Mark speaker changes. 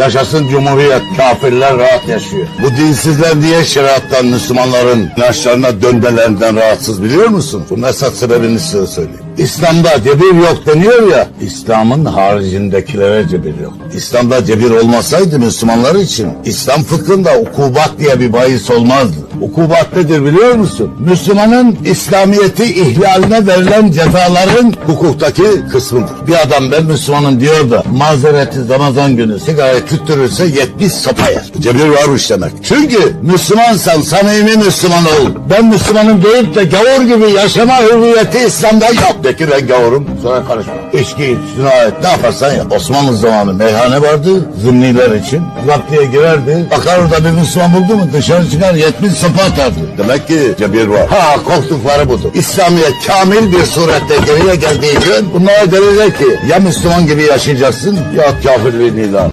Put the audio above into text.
Speaker 1: Yaşasın Cumhuriyet. Kafirler rahat yaşıyor. Bu dinsizler niye şeriattan Müslümanların inançlarına dönmelerinden rahatsız biliyor musun? Bunun esas sebebini size söyleyeyim. İslam'da cebir yok deniyor ya, İslam'ın haricindekilere cebir yok. İslam'da cebir olmasaydı Müslümanlar için, İslam fıkhında ukubat diye bir bahis olmazdı. Ukubat nedir biliyor musun? Müslümanın İslamiyeti ihlaline verilen cezaların hukuktaki kısmıdır. Bir adam ben Müslümanım diyor da mazereti Ramazan günü sigarayı tüttürürse 70 sopa yer. Cebir varmış demek. Çünkü Müslümansan samimi Müslüman ol. Ben Müslümanım deyip de gavur gibi yaşama hürriyeti İslam'da yok. De ki ben gavurum sonra karışma. İçki iç, ne yaparsan yap. Osmanlı zamanı meyhane vardı zımniler için. Zaptiye girerdi. Bakar orada bir Müslüman buldu mu dışarı çıkar 70 sopa atardı. Demek ki cebir var. Ha korktukları budur. İslamiyet kamil bir surette geriye geldiği gün bunlara denilecek ki ya Müslüman gibi yaşayacaksın ya kafirliğini ilan.